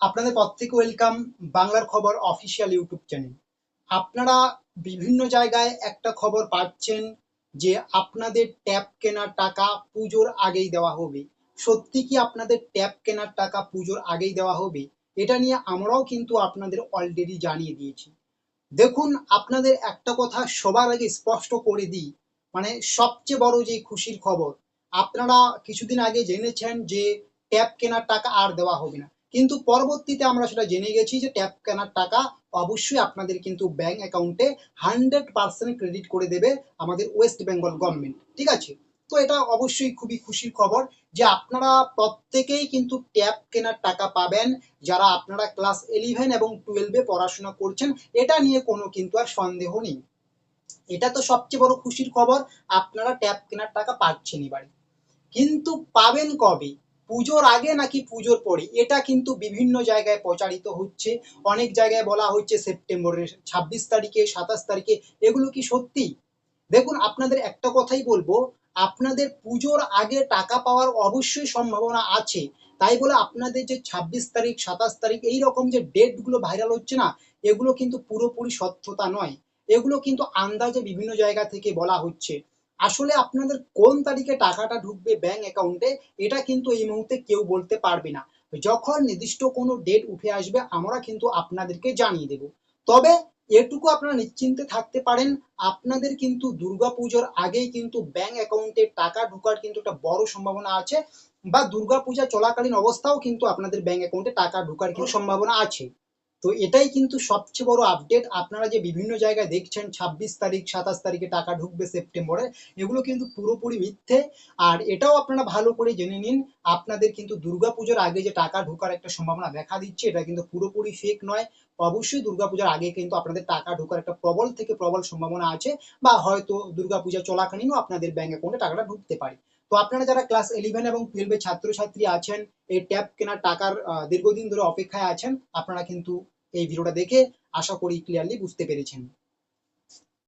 আপনাদের প্রত্যেকে ওয়েলকাম বাংলার খবর অফিসিয়াল ইউটিউব চ্যানেল আপনারা বিভিন্ন জায়গায় একটা খবর পাচ্ছেন যে আপনাদের ট্যাব কেনার টাকা পুজোর আগেই দেওয়া হবে। সত্যি কি আপনাদের ট্যাব কেনার টাকা পুজোর আগেই দেওয়া হবে? এটা নিয়ে আমরাও কিন্তু আপনাদের অলরেডি জানিয়ে দিয়েছি। দেখুন, আপনাদের একটা কথা সবার আগে স্পষ্ট করে দিই। মানে সবচেয়ে বড় যে খুশির খবর, আপনারা কিছুদিন আগে জেনেছেন যে ট্যাব কেনার টাকা আর দেওয়া হবে না। কিন্তু পরবর্তীতে আমরা সেটা জেনে গেছি যে ট্যাব কেনার টাকা অবশ্যই আপনাদের কিন্তু ব্যাংক অ্যাকাউন্টে হান্ড্রেড পার্সেন্ট ক্রেডিট করে দেবে আমাদের ওয়েস্ট বেঙ্গল গভর্নমেন্ট ঠিক আছে? তো এটা অবশ্যই খুবই খুশির খবর যে আপনারা প্রত্যেকেই কিন্তু ট্যাব কেনার টাকা পাবেন যারা আপনারা ক্লাস ইলেভেন এবং টুয়েলভে পড়াশোনা করছেন, এটা নিয়ে কোনো কিন্তু আর সন্দেহ নেই। এটা তো সবচেয়ে বড় খুশির খবর, আপনারা ট্যাব কেনার টাকা পাচ্ছেন এবারে। কিন্তু পাবেন কবে? পুজোর আগে নাকি পুজোর পরে এটা কিন্তু বিভিন্ন জায়গায় প্রচারিত হচ্ছে। অনেক জায়গায় বলা হচ্ছে সেপ্টেম্বরের ছাব্বিশ তারিখে, সাতাশ তারিখে। এগুলো কি সত্যি? দেখুন, আপনাদের একটা কথাই বলব, আপনাদের পুজোর আগে টাকা পাওয়ার অবশ্যই সম্ভাবনা আছে। তাই বলে আপনাদের যে ছাব্বিশ তারিখ, সাতাশ তারিখ, এই রকম যে ডেটগুলো ভাইরাল হচ্ছে না, এগুলো কিন্তু পুরোপুরি সত্যতা নয়। এগুলো কিন্তু আন্দাজে বিভিন্ন জায়গা থেকে বলা হচ্ছে। আসলে আপনাদের কোন তারিখে টাকাটা ঢুকবে ব্যাংক অ্যাকাউন্টে এটা কিন্তু এই মুহূর্তে কেউ বলতে পারবে না। যখন নির্দিষ্ট কোনো ডেট উঠে আসবে, আমরা কিন্তু আপনাদেরকে জানিয়ে দেব। তবে এটুকু আপনারা নিশ্চিন্তে থাকতে পারেন, আপনাদের কিন্তু দুর্গাপুজোর আগেই কিন্তু ব্যাংক অ্যাকাউন্টে টাকা ঢোকার কিন্তু একটা বড় সম্ভাবনা আছে বা দুর্গাপূজা চলাকালীন অবস্থাও কিন্তু আপনাদের ব্যাংক অ্যাকাউন্টে টাকা ঢোকার কিন্তু সম্ভাবনা আছে। তো এটাই কিন্তু সবচেয়ে বড় আপডেট আপনারা যে বিভিন্ন জায়গায় দেখছেন, ছাব্বিশ তারিখ, সাতাশ তারিখে টাকা ঢুকবে সেপ্টেম্বরে, এগুলো কিন্তু পুরোপুরি মিথ্যে। আর এটাও আপনারা ভালো করে জেনে নিন, আপনাদের কিন্তু দুর্গাপুজোর আগে যে টাকা ঢোকার একটা সম্ভাবনা দেখা দিচ্ছে, এটা কিন্তু পুরোপুরি ফেক নয়। অবশ্যই দুর্গাপূজার আগে কিন্তু আপনাদের টাকা ঢোকার একটা প্রবল থেকে প্রবল সম্ভাবনা আছে, বা হয়তো দুর্গাপূজা চলাকালীনও আপনাদের ব্যাংক অ্যাকাউন্টে টাকাটা ঢুকতে পারে। তো আপনারা যারা ক্লাস ইলেভেন এবং টুয়েলভের ছাত্রছাত্রী আছেন, এই ট্যাব কেনার টাকার দীর্ঘদিন ধরে অপেক্ষায় আছেন, আপনারা কিন্তু এই ভিডিওটা দেখে আশা করি ক্লিয়ারলি বুঝতে পেরেছেন।